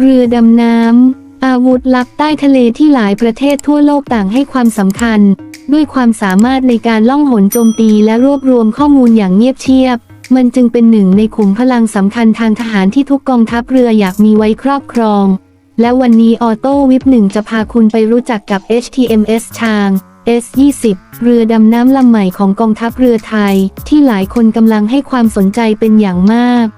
เรือดำน้ำ อาวุธลับใต้ทะเลที่หลายประเทศทั่วโลกต่างให้ความสำคัญ ด้วยความสามารถในการล่องหนโจมตีและรวบรวมข้อมูลอย่างเงียบเชียบ มันจึงเป็นหนึ่งในขุมพลังสำคัญทางทหารที่ทุกกองทัพเรืออยากมีไว้ครอบครอง และวันนี้ออโต้วิปหนึ่งจะพาคุณไปรู้จักกับ HTMS ชาง S20 เรือดำน้ำลำใหม่ของกองทัพเรือไทย ที่หลายคนกำลังให้ความสนใจเป็นอย่างมาก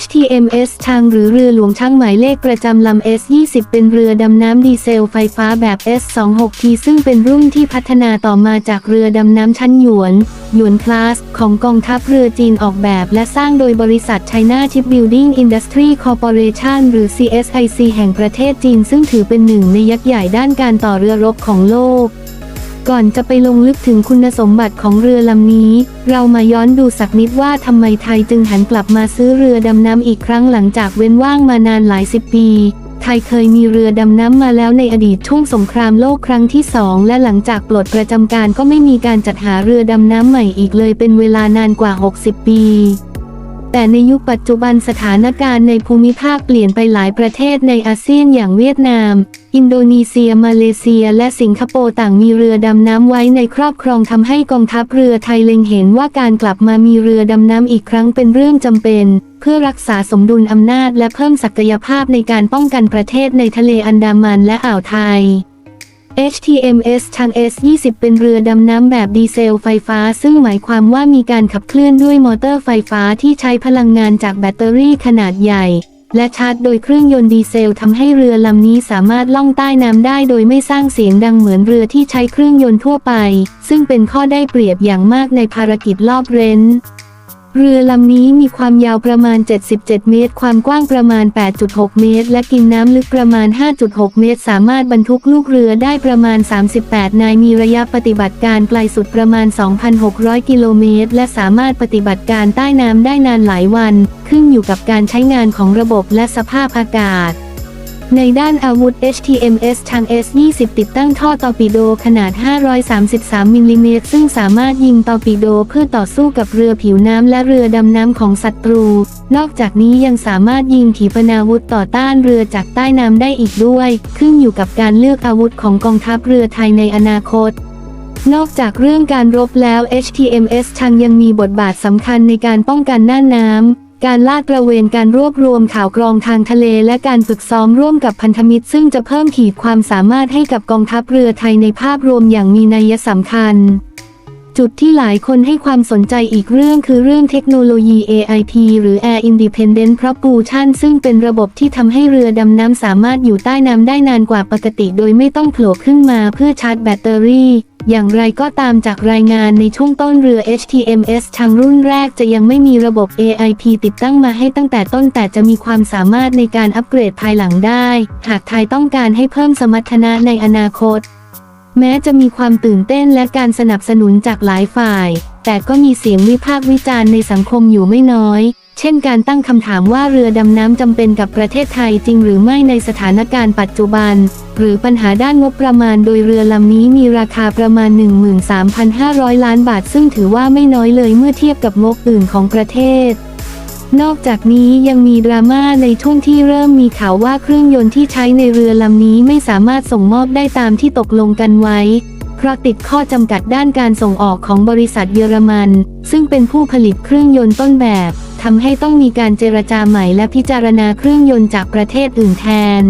HTMS ชางหรือเรือหลวงช่างหมายเลขประจำลำ S20 เป็นเรือดำน้ำดีเซลไฟฟ้าแบบ S26T ซึ่งเป็นรุ่นที่พัฒนาต่อมาจากเรือดำน้ำชั้นหยวน หยวนคลาส ของกองทัพเรือจีนออกแบบและสร้างโดยบริษัท China Shipbuilding Industry Corporation หรือ CSIC แห่งประเทศจีน ซึ่งถือเป็นหนึ่งในยักษ์ใหญ่ด้านการต่อเรือรบของโลก ก่อนจะไปลงลึกถึงคุณสมบัติของเรือลำนี้ เรามาย้อนดูสักนิดว่าทำไมไทยจึงหันกลับมาซื้อเรือดำน้ำอีกครั้งหลังจากเว้นว่างมานานหลายสิบปี ไทยเคยมีเรือดำน้ำมาแล้วในอดีตช่วงสงครามโลกครั้งที่สองและหลังจากปลดประจำการก็ไม่มีการจัดหาเรือดำน้ำใหม่อีกเลยเป็นเวลานานกว่า 60 ปี แต่ในยุคปัจจุบันสถานการณ์ในภูมิภาคเปลี่ยนไปหลายประเทศในอาเซียนอย่างเวียดนาม อินโดนีเซีย มาเลเซีย และสิงคโปร์ต่างมีเรือดำน้ำไว้ในครอบครองทำให้กองทัพเรือไทยเล็งเห็นว่าการกลับมามีเรือดำน้ำอีกครั้งเป็นเรื่องจำเป็น เพื่อรักษาสมดุลอำนาจและเพิ่มศักยภาพในการป้องกันประเทศในทะเลอันดามันและอ่าวไทย HTMS ชาง S20 เป็นเรือดำน้ำแบบดีเซลไฟฟ้า ซึ่งหมายความว่ามีการขับเคลื่อนด้วยมอเตอร์ไฟฟ้าที่ใช้พลังงานจากแบตเตอรี่ขนาดใหญ่ และชาร์จโดยเครื่องยนต์ดีเซลทำให้เรือลำนี้สามารถล่องใต้น้ำได้โดยไม่สร้างเสียงดังเหมือนเรือที่ใช้เครื่องยนต์ทั่วไป ซึ่งเป็นข้อได้เปรียบอย่างมากในภารกิจลอบเร้น เรือลำนี้มีความยาวประมาณ 77 เมตร ความกว้างประมาณ 8.6 เมตร และกินน้ำลึกประมาณ 5.6 เมตร สามารถบรรทุกลูกเรือได้ประมาณ 38 นาย มีระยะปฏิบัติการไกลสุดประมาณ 2,600 กิโลเมตร และสามารถปฏิบัติการใต้น้ำได้นานหลายวัน ขึ้นอยู่กับการใช้งานของระบบและสภาพอากาศ ในด้านอาวุธ HTMS ทาง S20 ติดตั้งท่อตอร์ปิโดขนาด 533 มิลลิเมตร ซึ่งสามารถยิงตอร์ปิโดเพื่อต่อสู้กับเรือผิวน้ำและเรือดำน้ำของศัตรู นอกจากนี้ยังสามารถยิงขีปนาวุธต่อต้านเรือจากใต้น้ำได้อีกด้วย ขึ้นอยู่กับการเลือกอาวุธของกองทัพเรือไทยในอนาคตนอกจากเรื่องการรบแล้ว HTMS ชังยังมีบทบาทสำคัญในการป้องกันหน่าน้ำ การลาดตระเวนการรวบรวมข่าวกรองทางทะเล และการฝึกซ้อมร่วมกับพันธมิตร ซึ่งจะเพิ่มขีดความสามารถให้กับกองทัพเรือไทยในภาพรวมอย่างมีนัยสำคัญ จุดที่หลายคนให้ความสนใจอีกเรื่องคือเรื่องเทคโนโลยี AIP หรือ Air Independent Propulsion ซึ่งเป็นระบบที่ทำให้เรือดำน้ำสามารถอยู่ใต้น้ำได้นานกว่าปกติ โดยไม่ต้องโผล่ขึ้นมาเพื่อชาร์จแบตเตอรี่ อย่างไรก็ตามจากรายงานในช่วงต้นเรือ HTMS ทางรุ่นแรกจะยังไม่มีระบบ AIP ติดตั้งมาให้ตั้งแต่ต้นแต่จะมีความสามารถในการอัปเกรดภายหลังได้ หากไทยต้องการให้เพิ่มสมรรถนะในอนาคต แม้จะมีความตื่นเต้นและการสนับสนุนจากหลายฝ่าย แต่ก็มีเสียงวิพากษ์วิจารณ์ในสังคมอยู่ไม่น้อย เช่นการตั้งคำถามว่าเรือดำน้ำจำเป็นกับประเทศไทยจริงหรือไม่ในสถานการณ์ปัจจุบัน หรือปัญหาด้านงบประมาณโดยเรือลำนี้มีราคาประมาณ 13,500 ล้านบาท ซึ่งถือว่าไม่น้อยเลยเมื่อเทียบกับงบอื่นของประเทศ นอกจากนี้ยังมีดราม่าในช่วงที่เริ่มมีข่าวว่าเครื่องยนต์ที่ใช้ในเรือลำนี้ไม่สามารถส่งมอบได้ตามที่ตกลงกันไว้ เพราะติดข้อจำกัดด้านการส่งออกของบริษัทเยอรมัน ซึ่งเป็นผู้ผลิตเครื่องยนต์ต้นแบบทำให้ต้องมีการเจรจาใหม่และพิจารณาเครื่องยนต์จากประเทศอื่นแทน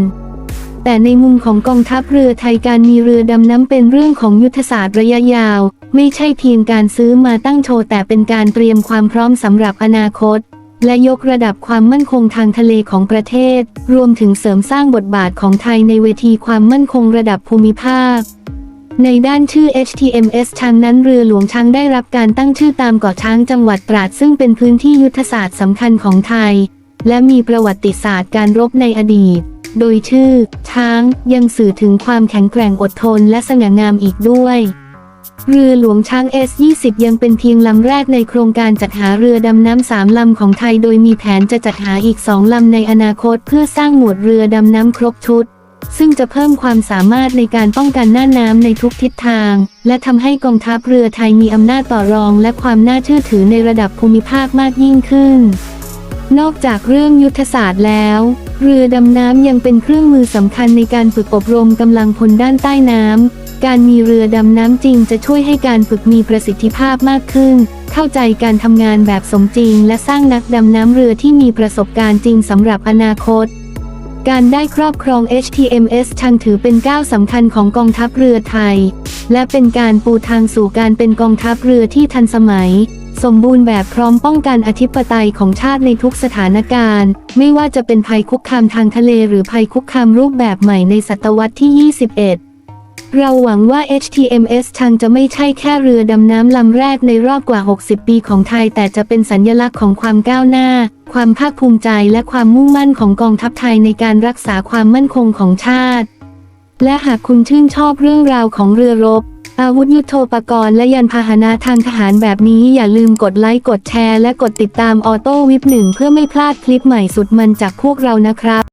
แต่ในมุมของกองทัพเรือไทยการมีเรือดำน้ำเป็นเรื่องของยุทธศาสตร์ระยะยาว ไม่ใช่เพียงการซื้อมาตั้งโชว์แต่เป็นการเตรียมความพร้อมสำหรับอนาคต และยกระดับความมั่นคงทางทะเลของประเทศ รวมถึงเสริมสร้างบทบาทของไทยในเวทีความมั่นคงระดับภูมิภาค ในด้านชื่อ HTMS ช้างนั้นเรือหลวงช้างได้รับการตั้งชื่อตามเกาะช้างจังหวัดตราดซึ่งเป็นพื้นที่ยุทธศาสตร์สำคัญของไทย และมีประวัติศาสตร์การรบในอดีต โดยชื่อ ช้างยังสื่อถึงความแข็งแกร่งอดทนและสง่างามอีกด้วย เรือหลวงช้าง S20 ยังเป็นเพียงลำแรกในโครงการจัดหาเรือดำน้ำสามลำของไทยโดยมีแผนจะจัดหาอีกสองลำในอนาคตเพื่อสร้างหมวดเรือดำน้ำครบชุด ซึ่งจะเพิ่มความสามารถในการป้องกันหน้าน้ำในทุกทิศทาง และทำให้กองทัพเรือไทยมีอำนาจต่อรองและความน่าเชื่อถือในระดับภูมิภาคมากยิ่งขึ้น นอกจากเรื่องยุทธศาสตร์แล้ว เรือดำน้ำยังเป็นเครื่องมือสำคัญในการฝึกอบรมกำลังพลด้านใต้น้ำ การมีเรือดำน้ำจริงจะช่วยให้การฝึกมีประสิทธิภาพมากขึ้น เข้าใจการทำงานแบบสมจริง และสร้างนักดำน้ำเรือที่มีประสบการณ์จริงสำหรับอนาคต การได้ครอบครอง HTMS ชังถือเป็นก้าวสำคัญของกองทัพเรือไทย และเป็นการปูทางสู่การเป็นกองทัพเรือที่ทันสมัย สมบูรณ์แบบพร้อมป้องกันอธิปไตยของชาติในทุกสถานการณ์ ไม่ว่าจะเป็นภัยคุกคามทางทะเลหรือภัยคุกคามรูปแบบใหม่ในศตวรรษที่ 21 เราหวังว่า HTMS ชังจะไม่ใช่แค่เรือดำน้ำลำแรกในรอบกว่า 60 ปีของไทย แต่จะเป็นสัญลักษณ์ของความก้าวหน้า ความภาคภูมิใจและความมุ่งมั่นของกองทัพไทยในการรักษาความมั่นคงของชาติ และหากคุณชื่นชอบเรื่องราวของเรือรบ อาวุธยุโทโธปกรณ์และยานพาหนะทางทหารแบบนี้อย่าลืมกดไลค์กดแชร์และกดติดตามออโต้วิปหนึ่งเพื่อไม่พลาดคลิปใหม่สุดมันจากพวกเรานะครับ